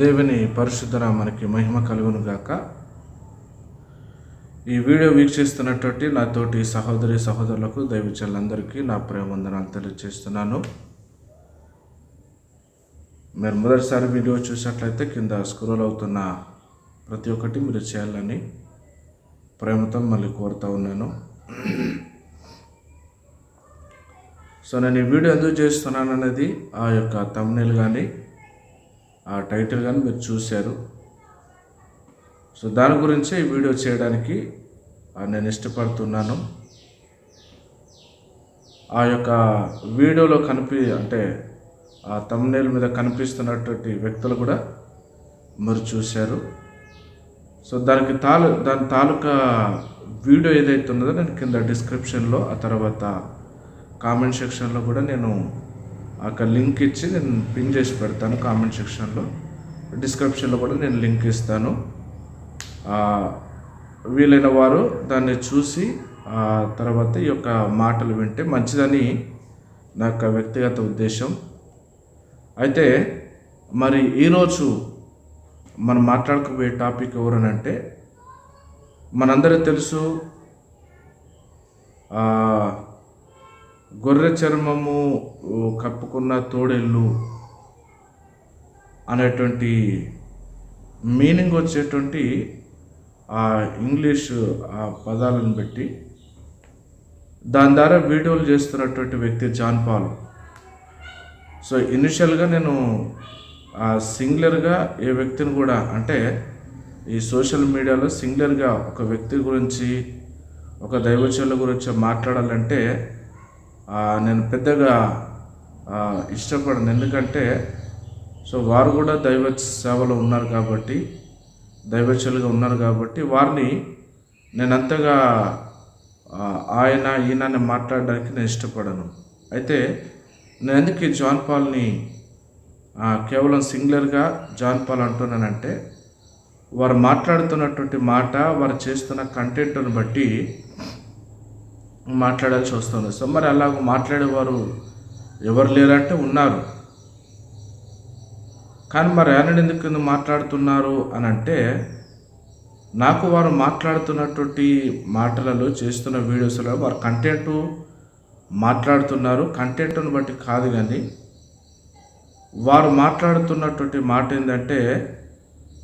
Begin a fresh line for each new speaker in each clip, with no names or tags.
దేవుని పరిశుద్ధ మనకి మహిమ కలుగును గాక. ఈ వీడియో వీక్షిస్తున్నటువంటి నాతోటి సహోదరి సహోదరులకు దైవచల్లందరికీ నా ప్రేమవందనాలు తెలియజేస్తున్నాను. మీరు మొదటిసారి వీడియో చూసినట్లయితే కింద స్క్రోల్ అవుతున్న ప్రతి ఒక్కటి మీరు చేయాలని ప్రేమతో మళ్ళీ కోరుతా ఉన్నాను. సో నేను ఈ వీడియో ఎందుకు చేస్తున్నాను అనేది ఆ యొక్క తమ్నేల్ కానీ ఆ టైటిల్ కానీ మీరు చూశారు. సో దాని గురించే ఈ వీడియో చేయడానికి నేను ఇష్టపడుతున్నాను. ఆ యొక్క వీడియోలో కనిపి అంటే ఆ తమ్నేల్ మీద కనిపిస్తున్నటువంటి వ్యక్తులు కూడా మీరు చూశారు. సో దానికి తాలు దాని తాలూకా వీడియో ఏదైతే ఉన్నదో నేను కింద డిస్క్రిప్షన్లో ఆ తర్వాత కామెంట్ సెక్షన్లో కూడా నేను అక్కడ లింక్ ఇచ్చి నేను పిన్ చేసి పెడతాను కామెంట్ సెక్షన్లో డిస్క్రిప్షన్లో కూడా నేను లింక్ ఇస్తాను. వీలైన వారు దాన్ని చూసి తర్వాత ఈ యొక్క మాటలు వింటే మంచిదని నా యొక్క వ్యక్తిగత ఉద్దేశం. అయితే మరి ఈరోజు మనం మాట్లాడుకోబోయే టాపిక్ ఎవరనంటే మనందరికీ తెలుసు గొర్రె చర్మము కప్పుకున్న తోడేళ్ళు అనేటువంటి మీనింగ్ వచ్చేటువంటి ఆ ఇంగ్లీష్ ఆ పదాలను బట్టి దాని ద్వారా వీడియోలు చేస్తున్నటువంటి వ్యక్తి జాన్ పాల్. సో ఇనిషియల్గా నేను ఆ సింగులర్గా ఏ వ్యక్తిని కూడా అంటే ఈ సోషల్ మీడియాలో సింగులర్గా ఒక వ్యక్తి గురించి ఒక దైవచనుల గురించి మాట్లాడాలంటే నేను పెద్దగా ఇష్టపడను. ఎందుకంటే సో వారు కూడా దైవ సేవలో ఉన్నారు కాబట్టి దైవచలుగా ఉన్నారు కాబట్టి వారిని నేను అంతగా ఆయన ఈయన మాట్లాడడానికి నేను ఇష్టపడను. అయితే నేను ఎందుకు జాన్ పాల్ని కేవలం సింగులర్గా జాన్ పాల్ అంటున్నానంటే వారు మాట్లాడుతున్నటువంటి మాట వారు చేస్తున్న కంటెంట్ను బట్టి మాట్లాడాల్సి వస్తుంది. సో మరి అలాగ మాట్లాడేవారు ఎవరు లేరంటే ఉన్నారు. కానీ మరి ఆయన ఎందుకు మాట్లాడుతున్నారు అని అంటే నాకు వారు మాట్లాడుతున్నటువంటి మాటలలో చేస్తున్న వీడియోస్లో వారు కంటెంట్ మాట్లాడుతున్నారు. కంటెంట్ను బట్టి కాదు కానీ వారు మాట్లాడుతున్నటువంటి మాట ఏంటంటే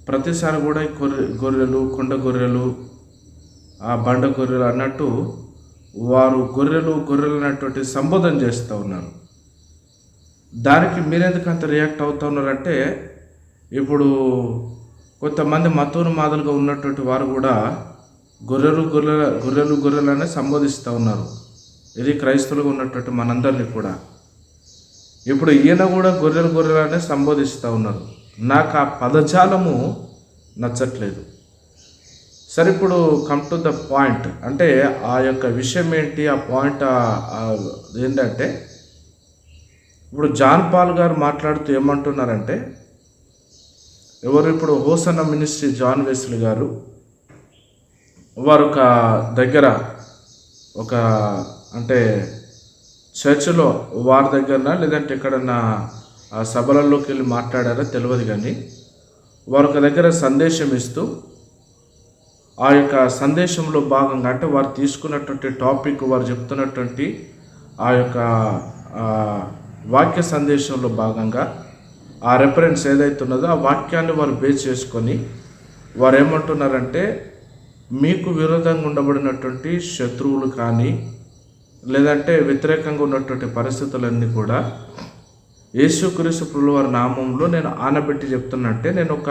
ప్రతిసారి కూడా గొర్రె గొర్రెలు కొండ గొర్రెలు ఆ బండ గొర్రెలు అన్నట్టు వారు గొర్రెలు గొర్రెలు అన్నటువంటి సంబోధన చేస్తూ ఉన్నారు. దానికి మీరెందుకు అంత రియాక్ట్ అవుతూ ఉన్నారంటే ఇప్పుడు కొంతమంది మతోన్మాదులుగా ఉన్నటువంటి వారు కూడా గొర్రెలు గొర్రెల గొర్రెలు గొర్రెలనే సంబోధిస్తూ ఉన్నారు. ఇది క్రైస్తవులుగా ఉన్నటువంటి మనందరినీ కూడా. ఇప్పుడు ఈయన కూడా గొర్రెలు గొర్రెలనే సంబోధిస్తూ ఉన్నారు. నాకు ఆ పదజాలము నచ్చట్లేదు. సరే ఇప్పుడు కమ్ టు ద పాయింట్ అంటే ఆ యొక్క విషయం ఏంటి? ఆ పాయింట్ ఏంటంటే ఇప్పుడు జాన్ పాల్ గారు మాట్లాడుతూ ఏమంటున్నారంటే ఎవరు ఇప్పుడు హోసన్న మినిస్ట్రీ జాన్ వెస్లీ గారు వారు ఒక దగ్గర ఒక అంటే చర్చిలో వారి దగ్గరన లేదంటే ఎక్కడన్నా ఆ సభలలోకి వెళ్ళి మాట్లాడారో తెలియదు కానీ వారు ఒక దగ్గర సందేశం ఇస్తూ ఆ యొక్క సందేశంలో భాగంగా అంటే వారు తీసుకున్నటువంటి టాపిక్ వారు చెప్తున్నటువంటి ఆ యొక్క వాక్య సందేశంలో భాగంగా ఆ రెఫరెన్స్ ఏదైతే ఉన్నదో ఆ వాక్యాన్ని వారు బేస్ చేసుకొని వారు ఏమంటున్నారంటే మీకు విరోధంగా ఉండబడినటువంటి శత్రువులు కానీ లేదంటే వ్యతిరేకంగా ఉన్నటువంటి పరిస్థితులన్నీ కూడా యేసుక్రీస్తు ప్రభుల వారి నామంలో నేను ఆనబెట్టి చెప్తున్నట్టే నేను ఒక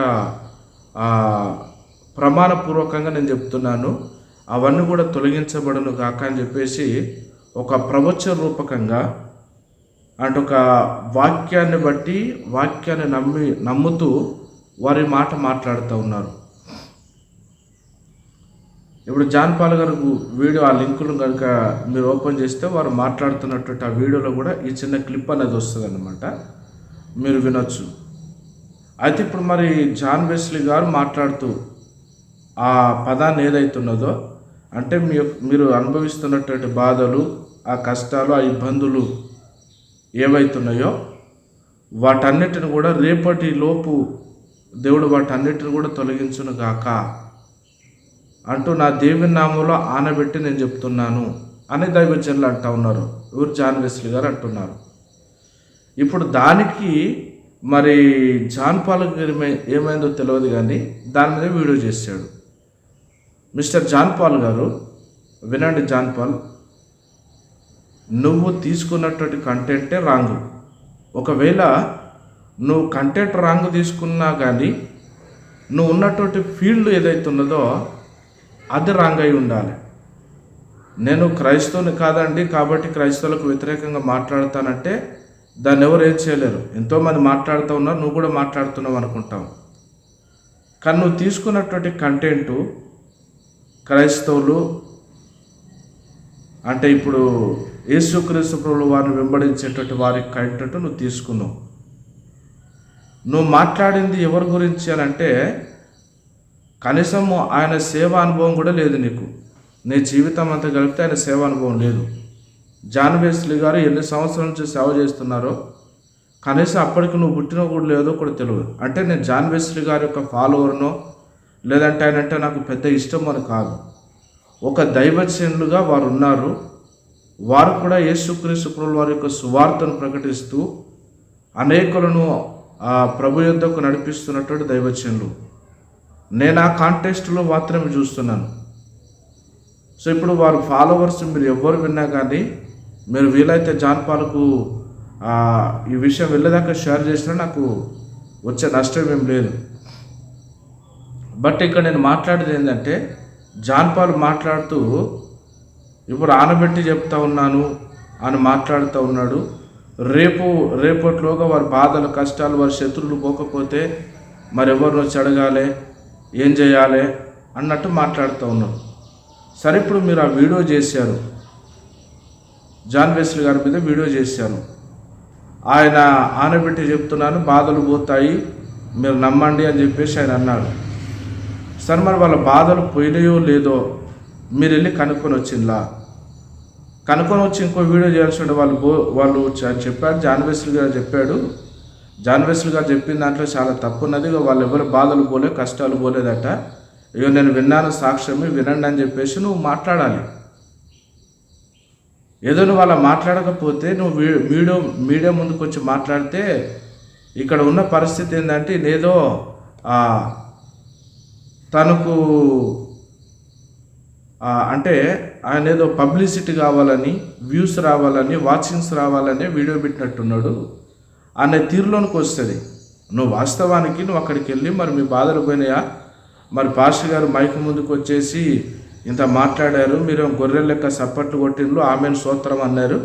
ప్రమాణపూర్వకంగా నేను చెప్తున్నాను. అవన్నీ కూడా తొలగించబడను కాక అని చెప్పేసి ఒక ప్రవచన రూపకంగా అంటే ఒక వాక్యాన్ని బట్టి వాక్యాన్ని నమ్మి నమ్ముతూ వారి మాట మాట్లాడుతూ ఉన్నారు. ఇప్పుడు జాన్ పాల్ గారు వీడియో ఆ లింకులు కనుక మీరు ఓపెన్ చేస్తే వారు మాట్లాడుతున్నటువంటి ఆ వీడియోలో కూడా ఈ చిన్న క్లిప్ అనేది వస్తుంది అనమాట మీరు వినొచ్చు. అయితే ఇప్పుడు మరి జాన్ వెస్లీ గారు మాట్లాడుతూ ఆ పదాన్ని ఏదైతున్నదో అంటే మీ మీరు అనుభవిస్తున్నటువంటి బాధలు ఆ కష్టాలు ఆ ఇబ్బందులు ఏవైతున్నాయో వాటన్నిటిని కూడా రేపటి లోపు దేవుడు వాటన్నిటిని కూడా తొలగించును గాక. అంటూ నా దేవుని నామంలో ఆనబెట్టి నేను చెప్తున్నాను అని దైవజనులు అంటూ ఉన్నారు. ఎవరు జాన్ వెస్లీ గారు అంటున్నారు. ఇప్పుడు దానికి మరి జాన్ పాలకు ఏమైందో తెలియదు కానీ దాని మీద వీడియో చేశాడు. మిస్టర్ జాన్ పాల్ గారు వినండి జాన్ పాల్ నువ్వు తీసుకున్నటువంటి కంటెంటే రాంగ్. ఒకవేళ నువ్వు కంటెంట్ రాంగ్ తీసుకున్నా కానీ నువ్వు ఉన్నటువంటి ఫీల్డ్ ఏదైతే ఉన్నదో అది రాంగ్ అయి ఉండాలి. నేను క్రైస్తవుని కాదండి కాబట్టి క్రైస్తవులకు వ్యతిరేకంగా మాట్లాడతానంటే దాన్ని ఎవరు ఏం చేయలేరు. ఎంతోమంది మాట్లాడుతూ ఉన్నారు నువ్వు కూడా మాట్లాడుతున్నావు అనుకుంటావు కానీ నువ్వు తీసుకున్నటువంటి కంటెంటు క్రైస్తవులు అంటే ఇప్పుడు యేసుక్రీస్తు ప్రభులు వారిని వెంబడించేటట్టు వారి కంటట్టు నువ్వు తీసుకున్నావు. నువ్వు మాట్లాడింది ఎవరి గురించి అని అంటే కనీసం ఆయన సేవ అనుభవం కూడా లేదు నీకు. నీ జీవితం అంతా కలిపితే ఆయన సేవ అనుభవం లేదు. జాన్ వెస్లీ గారు ఎన్ని సంవత్సరాల నుంచి సేవ చేస్తున్నారో కనీసం అప్పటికి నువ్వు పుట్టిన కూడా లేదో కూడా తెలియదు. అంటే నేను జాన్ వెస్లీ గారి యొక్క ఫాలోవర్నో లేదంటే ఆయన అంటే నాకు పెద్ద ఇష్టం అని కాదు. ఒక దైవజనులుగా వారు ఉన్నారు వారు కూడా యేసుక్రీస్తు శుక్రుల వారి యొక్క సువార్తను ప్రకటిస్తూ అనేకులను ప్రభు యొద్దకు నడిపిస్తున్నటువంటి దైవచనులు నేను ఆ కాంటెస్ట్లో మాత్రమే చూస్తున్నాను. సో ఇప్పుడు వారు ఫాలోవర్స్ మీరు ఎవ్వరు విన్నా కానీ మీరు వీలైతే జాన్పాలకు ఈ విషయం వెళ్ళేదాకా షేర్ చేసినా నాకు వచ్చే నష్టం ఏం లేదు. బట్ ఇక్కడ నేను మాట్లాడేది ఏంటంటే జాన్పాల్ మాట్లాడుతూ ఇప్పుడు ఆనబెట్టి చెప్తా ఉన్నాను అని మాట్లాడుతూ ఉన్నాడు. రేపు రేపట్లోగా వారి బాధలు కష్టాలు వారి శత్రువులు పోకపోతే మరెవరిని వచ్చి అడగాలి? ఏం చేయాలి? అన్నట్టు మాట్లాడుతూ ఉన్నారు సరే ఇప్పుడు మీరు ఆ వీడియో చేశారు. జాన్ వెస్లీ గారి మీద వీడియో చేశాను. ఆయన ఆనబెట్టి చెప్తున్నాను బాధలు పోతాయి మీరు నమ్మండి అని చెప్పేసి ఆయన అన్నాడు. సార్ మరి వాళ్ళ బాధలు పోయినాయో లేదో మీరు వెళ్ళి కనుక్కొని వచ్చిందా కనుక్కొని వచ్చి ఇంకో వీడియో చేయాల్సి ఉండే వాళ్ళు గో వాళ్ళు చెప్పారు జాన్ గారు చెప్పాడు. జాన్ గారు చెప్పిన దాంట్లో చాలా తప్పు ఉన్నది. వాళ్ళు ఎవరు బాధలు పోలే కష్టాలు పోలేదట. ఇక నేను విన్నాను సాక్ష్యమే వినండి అని చెప్పేసి నువ్వు మాట్లాడాలి. ఏదో నువ్వు అలా మాట్లాడకపోతే నువ్వు మీడియా మీడియా ముందుకు వచ్చి మాట్లాడితే ఇక్కడ ఉన్న పరిస్థితి ఏంటంటే నేదో తనకు అంటే ఆయన ఏదో పబ్లిసిటీ కావాలని వ్యూస్ రావాలని వాచింగ్స్ రావాలని వీడియో పెట్టినట్టున్నాడు. అనే తీరులోనికి వస్తుంది. నువ్వు వాస్తవానికి నువ్వు అక్కడికి వెళ్ళి మరి మీ బాధలు పోయినాయా? మరి పాస్టర్ గారు మైక్ ముందుకు వచ్చేసి ఇంత మాట్లాడారు మీరు గొర్రెల లెక్క సప్పట్లు కొట్టిండ్రు ఆమెను సూత్రం అన్నారు.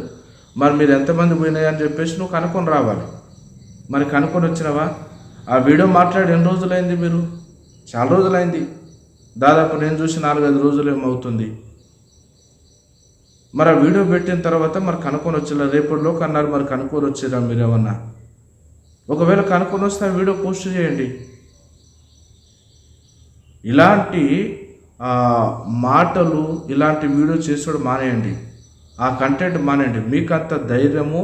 మరి మీరు ఎంతమంది పోయినాయా అని చెప్పేసి నువ్వు కనుక్కొని రావాలి. మరి కనుక్కొని వచ్చినావా? ఆ వీడియో మాట్లాడి ఎన్ని రోజులైంది మీరు? చాలా రోజులైంది. దాదాపు నేను చూసి నాలుగైదు రోజులు ఏమవుతుంది. మరి ఆ వీడియో పెట్టిన తర్వాత మరి కనుక్కొని వచ్చిరా రేపటిలోకి అన్నారు మరి కనుక్కొని వచ్చిరా మీరు ఏమన్నా. ఒకవేళ కనుక్కొని వస్తే ఆ వీడియో పోస్ట్ చేయండి. ఇలాంటి మాటలు ఇలాంటి వీడియో చేసుకోవడం మానేయండి. ఆ కంటెంట్ మానేయండి. మీకు అంత ధైర్యము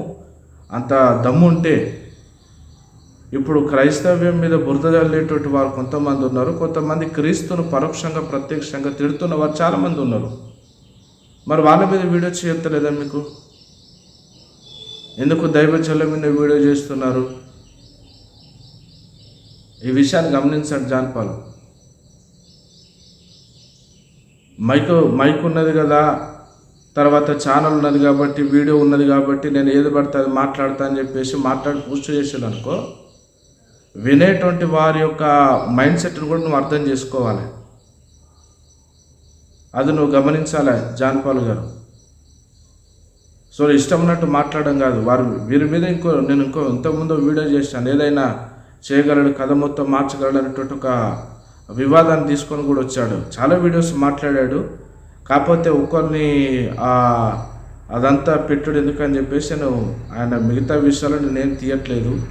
అంత దమ్ముంటే ఇప్పుడు క్రైస్తవ్యం మీద బురద జల్లేటువంటి వారు కొంతమంది ఉన్నారు. కొంతమంది క్రీస్తును పరోక్షంగా ప్రత్యక్షంగా తిడుతున్న వారు చాలామంది ఉన్నారు. మరి వాళ్ళ మీద వీడియో చేయొత్తలేదా మీకు? ఎందుకు దైవ చెల్ల మీద వీడియో చేస్తున్నారు? ఈ విషయాన్ని గమనించండి జాన్పాల్ మైక్ మైక్ ఉన్నది కదా తర్వాత ఛానల్ ఉన్నది కాబట్టి వీడియో ఉన్నది కాబట్టి నేను ఏది పడితే అది మాట్లాడతా అని చెప్పేసి మాట్లాడి పోస్ట్ చేసాను అనుకో వినేటువంటి వారి యొక్క మైండ్ సెట్ని కూడా నువ్వు అర్థం చేసుకోవాలి. అది నువ్వు గమనించాలి జాన్పాల్ గారు? సో ఇష్టం ఉన్నట్టు మాట్లాడడం కాదు. వారు వీరి మీద ఇంకో నేను ఇంకో ఇంతకుముందు వీడియో చేశాను. ఏదైనా చేయగలడు కథ మొత్తం మార్చగలడు అనేటువంటి ఒక వివాదాన్ని తీసుకొని కూడా వచ్చాడు. చాలా వీడియోస్ మాట్లాడాడు. కాకపోతే ఒక్కరిని అదంతా పెట్టుడు ఎందుకని చెప్పేసి నేను ఆయన మిగతా విషయాలను నేను తీయట్లేదు.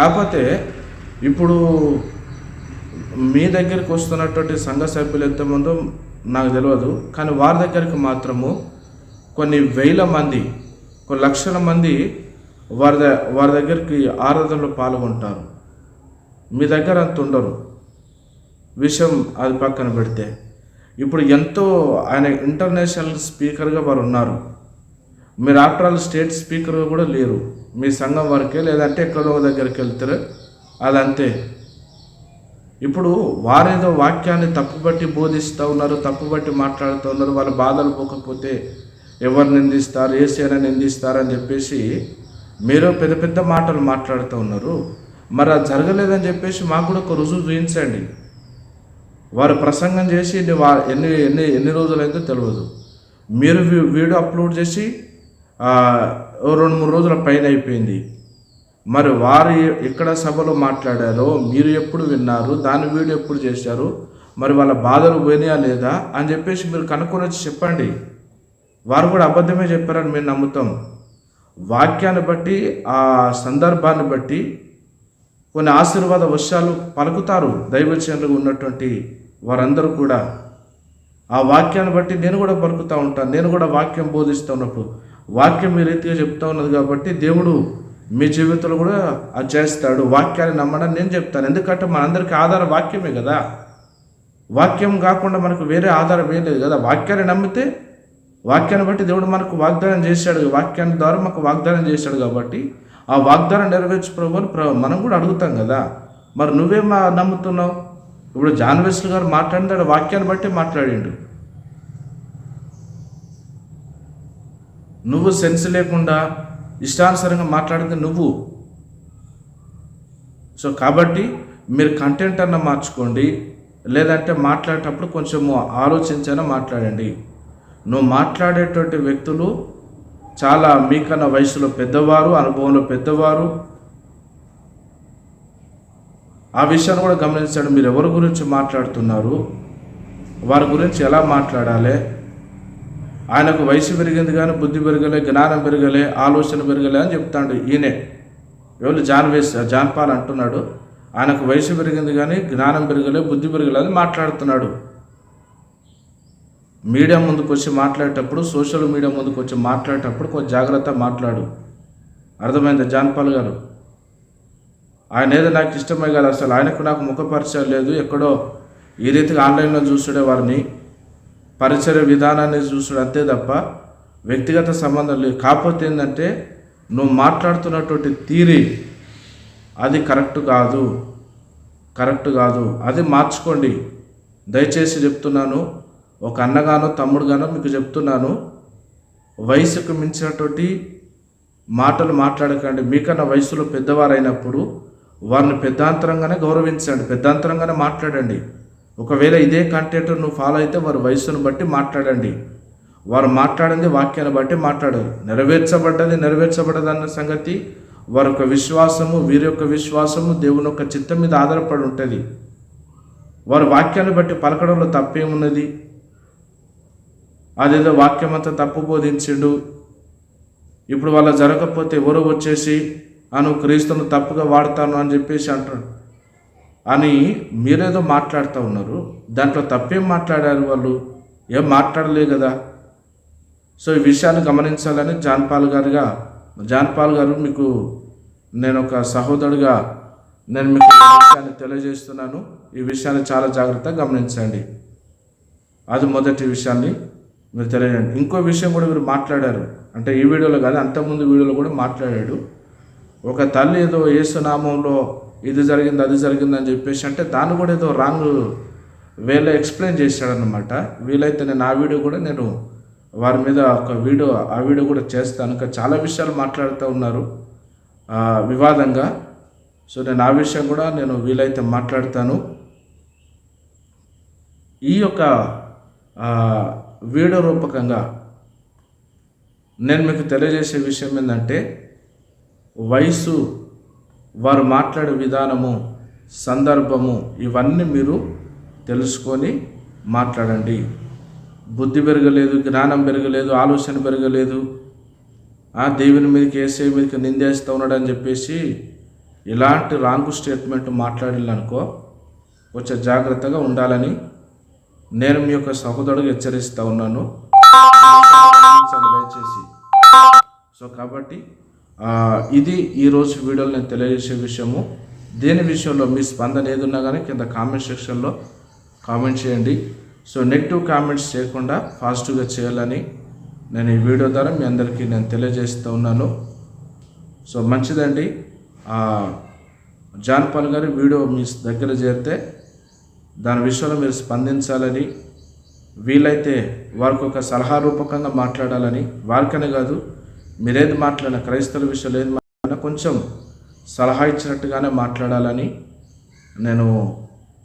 కాకపోతే ఇప్పుడు మీ దగ్గరికి వస్తున్నటువంటి సంఘ సభ్యులు ఎంతమందో నాకు తెలియదు కానీ వారి దగ్గరికి మాత్రము కొన్ని వేల మంది కొన్ని లక్షల మంది వారి ద- వారి దగ్గరికి ఆరాధనలో పాల్గొంటారు. మీ దగ్గర అంత ఉండరు. విషయం అది పక్కన పెడితే. ఇప్పుడు ఎంతో ఆయన ఇంటర్నేషనల్ స్పీకర్గా వారు ఉన్నారు. మీరు ఆఫ్టర్ ఆల్ స్టేట్ స్పీకర్గా కూడా లేరు. మీ సంఘం వరకే లేదంటే ఎక్కడో ఒక దగ్గరికి వెళ్తారు. అదంతే. ఇప్పుడు వారేదో వాక్యాన్ని తప్పుబట్టి బోధిస్తూ ఉన్నారు తప్పుబట్టి మాట్లాడుతూ ఉన్నారు వాళ్ళ బాధలు పోకపోతే ఎవరు నిందిస్తారు ఏసైనా నిందిస్తారని చెప్పేసి మీరు పెద్ద పెద్ద మాటలు మాట్లాడుతూ ఉన్నారు. మరి అది జరగలేదని చెప్పేసి మాకు కూడా ఒక రుజువు చూపించండి. వారు ప్రసంగం చేసి వా- ఎన్ని ఎన్ని ఎన్ని రోజులైందో తెలియదు మీరు వీ- వీడియో అప్లోడ్ చేసి రెండు మూడు రోజుల పైన అయిపోయింది. మరి వారు ఎక్కడ సభలో మాట్లాడారో మీరు ఎప్పుడు విన్నారు దాని వీడియో ఎప్పుడు చేశారు మరి వాళ్ళ బాధలు పోయినాయా లేదా అని చెప్పేసి మీరు కనుక్కొని వచ్చి చెప్పండి. వారు కూడా అబద్ధమే చెప్పారని మేము నమ్ముతాం. వాక్యాన్ని బట్టి ఆ సందర్భాన్ని బట్టి కొన్ని ఆశీర్వాద వర్షాలు పలుకుతారు దైవచనులు ఉన్నటువంటి వారందరూ కూడా. ఆ వాక్యాన్ని బట్టి నేను కూడా పలుకుతూ ఉంటాను నేను కూడా వాక్యం బోధిస్తూ ఉన్నప్పుడు. వాక్యం మీ రీతిగా చెప్తా ఉన్నది కాబట్టి దేవుడు మీ జీవితంలో కూడా అది చేస్తాడు. వాక్యాన్ని నమ్మడం నేను చెప్తాను. ఎందుకంటే మనందరికీ ఆధార వాక్యమే కదా. వాక్యం కాకుండా మనకు వేరే ఆధారం ఏం లేదు కదా. వాక్యాన్ని నమ్మితే వాక్యాన్ని బట్టి దేవుడు మనకు వాగ్దానం చేశాడు. వాక్యాన్ని ద్వారా మాకు వాగ్దానం చేశాడు కాబట్టి ఆ వాగ్దానం నెరవేర్చు ప్రభు ప్ర- మనం కూడా అడుగుతాం కదా. మరి నువ్వేం మా- నమ్ముతున్నావు? ఇప్పుడు జాన్ గారు మాట్లాడినాడు వాక్యాన్ని బట్టి మాట్లాడిండు. నువ్వు సెన్స్ లేకుండా ఇష్టానుసారంగా మాట్లాడింది నువ్వు. సో కాబట్టి మీరు కంటెంట్ అన్న మార్చుకోండి లేదంటే మాట్లాడేటప్పుడు కొంచెము ఆలోచించైనా మాట్లాడండి. నువ్వు మాట్లాడేటువంటి వ్యక్తులు చాలా మీకన్నా వయసులో పెద్దవారు అనుభవంలో పెద్దవారు. ఆ విషయాన్ని కూడా గమనించండి మీరు ఎవరి గురించి మాట్లాడుతున్నారు వారి గురించి ఎలా మాట్లాడాలి ఆయనకు వయసు పెరిగింది కానీ బుద్ధి పెరగలే జ్ఞానం పెరగలే ఆలోచన పెరగలే అని చెప్తాడు ఈయనే. ఎవరు? జాన్ వేస్ అంటున్నాడు. ఆయనకు వయసు పెరిగింది కానీ జ్ఞానం పెరగలే బుద్ధి పెరగలే అని మాట్లాడుతున్నాడు. మీడియా ముందుకు వచ్చి మాట్లాడేటప్పుడు సోషల్ మీడియా ముందుకు వచ్చి మాట్లాడేటప్పుడు కొంచెం జాగ్రత్త మాట్లాడు. అర్థమైంది జాన్పాల్ గారు? ఆయన ఏదో నాకు ఇష్టమే కాదు అసలు. ఆయనకు నాకు ముఖ పరిచయం లేదు. ఎక్కడో ఈ రీతిగా ఆన్లైన్లో చూసుడే వారిని. పరిచయ విధానాన్ని చూసుడు అంతే తప్ప వ్యక్తిగత సంబంధం లేదు. కాకపోతే ఏంటంటే నువ్వు మాట్లాడుతున్నటువంటి తీరి అది కరెక్ట్ కాదు. కరెక్ట్ కాదు. అది మార్చుకోండి. దయచేసి చెప్తున్నాను. ఒక అన్నగానో తమ్ముడుగానో మీకు చెప్తున్నాను. వయసుకు మించినటువంటి మాటలు మాట్లాడకండి. మీకన్నా వయసులో పెద్దవారైనప్పుడు వారిని పెద్దాంతరంగానే గౌరవించండి. పెద్దాంతరంగానే మాట్లాడండి. ఒకవేళ ఇదే కంటెంట్ నువ్వు ఫాలో అయితే వారి వయసును బట్టి మాట్లాడండి. వారు మాట్లాడింది వాక్యాన్ని బట్టి మాట్లాడారు. నెరవేర్చబడ్డది నెరవేర్చబడ్డది అన్న సంగతి వారి యొక్క విశ్వాసము వీరి యొక్క విశ్వాసము దేవుని యొక్క చిత్తం మీద ఆధారపడి ఉంటుంది. వారి వాక్యాన్ని బట్టి పలకడంలో తప్పేమున్నది? అదేదో వాక్యం అంతా తప్పు బోధించిండు. ఇప్పుడు వాళ్ళ జరగకపోతే ఎవరో వచ్చేసి అను క్రీస్తును తప్పుగా వాడతాను అని చెప్పేసి అంటాడు అని మీరేదో మాట్లాడుతూ ఉన్నారు. దాంట్లో తప్పేం మాట్లాడారు వాళ్ళు? ఏం మాట్లాడలే కదా? సో ఈ విషయాన్ని గమనించాలని జాన్పాల్ గారుగా జాన్పాల్ గారు మీకు నేను ఒక సహోదరుడిగా నేను మీకు ఈ విషయాన్ని తెలియజేస్తున్నాను. ఈ విషయాన్ని చాలా జాగ్రత్తగా గమనించండి. అది మొదటి విషయాన్ని మీరు తెలియజేయండి. ఇంకో విషయం కూడా మీరు మాట్లాడారు. అంటే ఈ వీడియోలో కాదు అంతకుముందు వీడియోలో కూడా మాట్లాడాడు. ఒక తల్లి ఏదో ఏసునామంలో ఇది జరిగింది అది జరిగింది అని చెప్పేసి అంటే దాన్ని కూడా ఏదో రాంగ్ వేలో ఎక్స్ప్లెయిన్ చేశాడనమాట వీలైతే నేను ఆ వీడియో కూడా నేను వారి మీద ఒక వీడియో ఆ వీడియో కూడా చేస్తాను. ఇంకా చాలా విషయాలు మాట్లాడుతూ ఉన్నారు వివాదంగా. సో నేను ఆ విషయం కూడా నేను వీలైతే మాట్లాడతాను. ఈ యొక్క వీడియో రూపకంగా నేను మీకు తెలియజేసే విషయం ఏంటంటే వయసు వారు మాట్లాడే విధానము సందర్భము ఇవన్నీ మీరు తెలుసుకొని మాట్లాడండి. బుద్ధి పెరగలేదు జ్ఞానం పెరగలేదు ఆలోచన పెరగలేదు. ఆ దేవుని మీదకి ఏసే మీదకి నిందేస్తూ ఉన్నాడు అని చెప్పేసి ఇలాంటి రాంగ్ స్టేట్మెంట్ మాట్లాడాలనుకో కొంచెం జాగ్రత్తగా ఉండాలని నేను మీ యొక్క సహోదరుడికి హెచ్చరిస్తూ ఉన్నాను. దయచేసి సో కాబట్టి ఇది ఈరోజు వీడియోలో నేను తెలియజేసే విషయము. దేని విషయంలో మీ స్పందన ఏదున్నా కానీ కింద కామెంట్ సెక్షన్లో కామెంట్ చేయండి. సో నెగిటివ్ కామెంట్స్ చేయకుండా పాజిటివ్గా చేయాలని నేను ఈ వీడియో ద్వారా మీ అందరికీ నేను తెలియజేస్తూ ఉన్నాను. సో మంచిదండి. జాన్పాల్ గారి వీడియో మీ దగ్గర చేరితే దాని విషయంలో మీరు స్పందించాలని వీలైతే వారికి ఒక సలహా రూపకంగా మాట్లాడాలని వారికనే కాదు మీరేది మాట్లాడినా క్రైస్తవుల విషయంలో ఏది మాట్లాడినా కొంచెం సలహా ఇచ్చినట్టుగానే మాట్లాడాలని నేను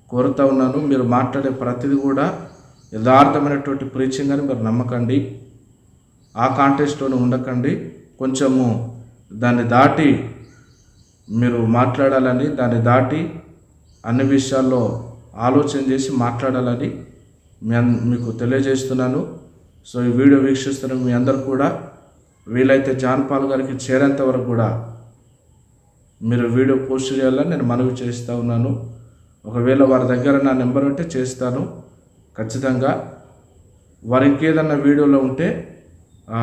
కోరుతా ఉన్నాను. మీరు మాట్లాడే ప్రతిదీ కూడా యథార్థమైనటువంటి ప్రీచింగ్ అని మీరు నమ్మకండి. ఆ కాంటెస్ట్లోనే ఉండకండి. కొంచెము దాన్ని దాటి మీరు మాట్లాడాలని దాన్ని దాటి అన్ని విషయాల్లో ఆలోచన చేసి మాట్లాడాలని అన్- మీకు తెలియజేస్తున్నాను. సో ఈ వీడియో వీక్షిస్తున్న మీ అందరు కూడా వీలైతే జాన్పాల్ గారికి చేరేంత వరకు కూడా మీరు వీడియో పోస్ట్ చేయాలని నేను మనవి చేస్తూ ఉన్నాను. ఒకవేళ వారి దగ్గర నా నెంబర్ ఉంటే చేస్తాను. ఖచ్చితంగా వారికి ఇంకేదన్నా వీడియోలో ఉంటే ఆ,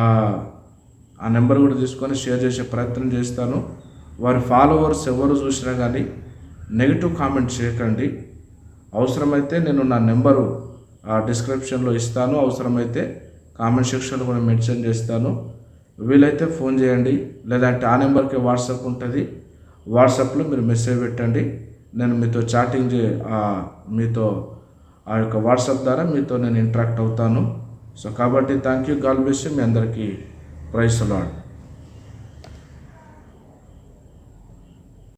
నెంబర్ కూడా తీసుకొని షేర్ చేసే ప్రయత్నం చేస్తాను. వారి ఫాలోవర్స్ ఎవరు చూసినా కానీ నెగిటివ్ కామెంట్ చేయకండి. అవసరమైతే నేను నా నెంబరు ఆ డిస్క్రిప్షన్లో ఇస్తాను. అవసరమైతే కామెంట్ సెక్షన్లో కూడా మెన్షన్ చేస్తాను. వీలైతే ఫోన్ చేయండి. లేదంటే ఆ నెంబర్కి వాట్సాప్ ఉంటుంది. వాట్సాప్లో మీరు మెసేజ్ పెట్టండి. నేను మీతో చాటింగ్ చే మీతో ఆ యొక్క వాట్సాప్ ద్వారా మీతో నేను ఇంటరాక్ట్ అవుతాను. సో కాబట్టి థ్యాంక్ యూ. గాల్ మీ అందరికీ ప్రైస్ లాడ్